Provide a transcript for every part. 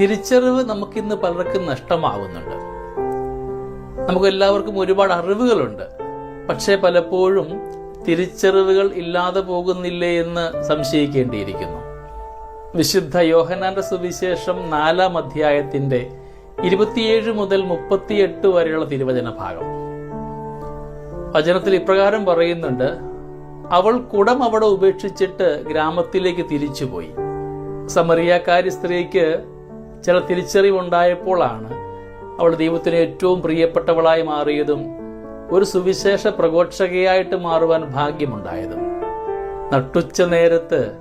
തിരിച്ചറിവ് നമുക്കിന്ന് പലർക്കും നഷ്ടമാവുന്നുണ്ട്. നമുക്ക് എല്ലാവർക്കും ഒരുപാട് അറിവുകളുണ്ട്. പക്ഷേ പലപ്പോഴും തിരിച്ചറിവുകൾ ഇല്ലാതെ പോകുന്നില്ലേ എന്ന് സംശയിക്കേണ്ടിയിരിക്കുന്നു. വിശുദ്ധ യോഹനാന്റെ സുവിശേഷം നാലാം അധ്യായത്തിന്റെ ഇരുപത്തിയേഴ് മുതൽ മുപ്പത്തിയെട്ട് വരെയുള്ള തിരുവചന ഭാഗം വചനത്തിൽ ഇപ്രകാരം പറയുന്നുണ്ട് അവൾ കുടം അവിടെ ഉപേക്ഷിച്ചിട്ട് ഗ്രാമത്തിലേക്ക് തിരിച്ചുപോയി. സമറിയാക്കാരി സ്ത്രീക്ക് ചില തിരിച്ചറിവുണ്ടായപ്പോഴാണ് അവൾ ദൈവത്തിന് ഏറ്റവും പ്രിയപ്പെട്ടവളായി മാറിയതും ഒരു സുവിശേഷ പ്രഘോഷകയായിട്ട് മാറുവാൻ ഭാഗ്യമുണ്ടായതും. നട്ടുച്ച നേരത്ത്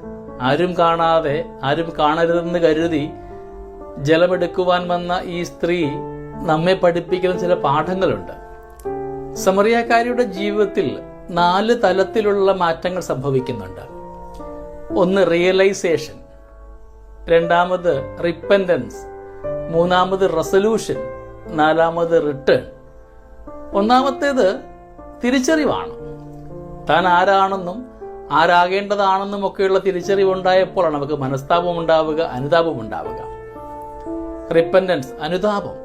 ആരും കാണാതെ ആരും കാണരുതെന്ന് കരുതി ജലമെടുക്കുവാൻ വന്ന ഈ സ്ത്രീ നമ്മെ പഠിപ്പിക്കുന്ന ചില പാഠങ്ങളുണ്ട്. സമറിയാക്കാരിയുടെ ജീവിതത്തിൽ നാല് തലത്തിലുള്ള മാറ്റങ്ങൾ സംഭവിക്കുന്നുണ്ട്. ഒന്ന് റിയലൈസേഷൻ രണ്ടാമത് റിപ്പൻഡൻസ് മൂന്നാമത് റെസൊല്യൂഷൻ നാലാമത് റിട്ടേൺ ഒന്നാമത്തേത് തിരിച്ചറിവാണ്. താൻ ആരാണെന്നും ആരാകേണ്ടതാണെന്നും ഒക്കെയുള്ള തിരിച്ചറിവുണ്ടായപ്പോഴാണ് നമുക്ക് മനസ്താപം ഉണ്ടാവുക അനുതാപം ഉണ്ടാവുക. റിപ്പൻഡൻസ് അനുതാപം.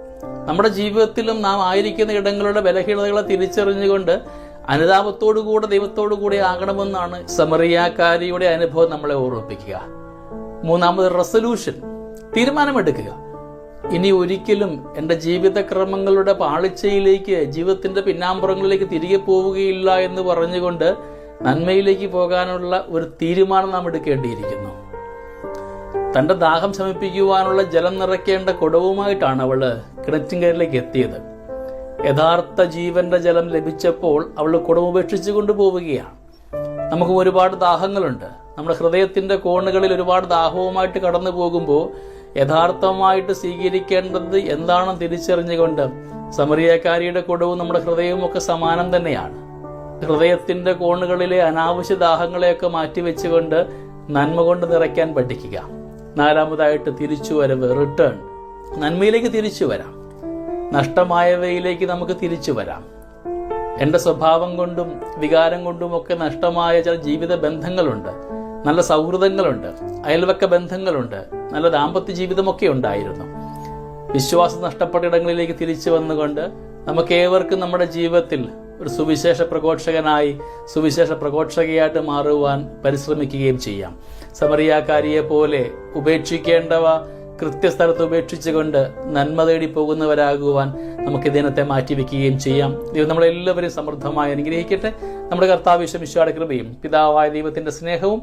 നമ്മുടെ ജീവിതത്തിലും നാം ആയിരിക്കുന്ന ഇടങ്ങളുടെ ബലഹീനതകളെ തിരിച്ചറിഞ്ഞുകൊണ്ട് അനുതാപത്തോടുകൂടെ ദൈവത്തോടുകൂടെ ആകണമെന്നാണ് സമറിയാക്കാരിയുടെ അനുഭവം നമ്മളെ ഓർമ്മിപ്പിക്കുക. മൂന്നാമത് റെസൊല്യൂഷൻ തീരുമാനമെടുക്കുക. ഇനി ഒരിക്കലും എന്റെ ജീവിതക്രമങ്ങളുടെ പാളിച്ചയിലേക്ക് ജീവിതത്തിന്റെ പിന്നാമ്പുറങ്ങളിലേക്ക് തിരികെ പോവുകയില്ല എന്ന് പറഞ്ഞുകൊണ്ട് നന്മയിലേക്ക് പോകാനുള്ള ഒരു തീരുമാനം നാം എടുക്കേണ്ടിയിരിക്കുന്നു. തന്റെ ദാഹം ശമിപ്പിക്കുവാനുള്ള ജലം നിറയ്ക്കേണ്ട കുടവുമായിട്ടാണ് അവൾ കിണറ്റിൻകരയിലേക്ക് എത്തിയത്. യഥാർത്ഥ ജീവന്റെ ജലം ലഭിച്ചപ്പോൾ അവൾ കുടമുപേക്ഷിച്ചു കൊണ്ടുപോവുകയാണ്. നമുക്ക് ഒരുപാട് ദാഹങ്ങളുണ്ട്. നമ്മുടെ ഹൃദയത്തിന്റെ കോണുകളിൽ ഒരുപാട് ദാഹവുമായിട്ട് കടന്നു പോകുമ്പോൾ യഥാർത്ഥമായിട്ട് സ്വീകരിക്കേണ്ടത് എന്താണെന്ന് തിരിച്ചറിഞ്ഞുകൊണ്ട് സമറിയക്കാരിയുടെ കുടവും നമ്മുടെ ഹൃദയവും ഒക്കെ സമാനം തന്നെയാണ്. ഹൃദയത്തിന്റെ കോണുകളിലെ അനാവശ്യ ദാഹങ്ങളെയൊക്കെ മാറ്റിവെച്ചുകൊണ്ട് നന്മ കൊണ്ട് നിറയ്ക്കാൻ പഠിക്കുക. നാലാമതായിട്ട് തിരിച്ചു വരവ് റിട്ടേൺ നന്മയിലേക്ക് തിരിച്ചു വരാം. നഷ്ടമായവയിലേക്ക് നമുക്ക് തിരിച്ചു വരാം. എന്റെ സ്വഭാവം കൊണ്ടും വികാരം കൊണ്ടും ഒക്കെ നഷ്ടമായ ചില ജീവിത ബന്ധങ്ങളുണ്ട്. നല്ല സൗഹൃദങ്ങളുണ്ട് അയൽവക്ക ബന്ധങ്ങളുണ്ട് നല്ല ദാമ്പത്യ ജീവിതമൊക്കെ ഉണ്ടായിരുന്നു. വിശ്വാസം നഷ്ടപ്പെട്ട ഇടങ്ങളിലേക്ക് തിരിച്ചു വന്നുകൊണ്ട് നമുക്ക് ഏവർക്കും നമ്മുടെ ജീവിതത്തിൽ ഒരു സുവിശേഷ പ്രഘോഷകനായി സുവിശേഷ പ്രഘോഷകയായിട്ട് മാറുവാൻ പരിശ്രമിക്കുകയും ചെയ്യാം. സമറിയാക്കാരിയെ പോലെ ഉപേക്ഷിക്കേണ്ടവ കൃത്യസ്ഥലത്ത് ഉപേക്ഷിച്ചുകൊണ്ട് നന്മ തേടി പോകുന്നവരാകുവാൻ നമുക്ക് ദിനത്തെ മാറ്റിവെക്കുകയും ചെയ്യാം. ദൈവം നമ്മളെല്ലാവരും സമൃദ്ധമായി അനുഗ്രഹിക്കട്ടെ. നമ്മുടെ കർത്താവിശ്വം വിശ്വാട കൃപയും പിതാവായ ദൈവത്തിന്റെ സ്നേഹവും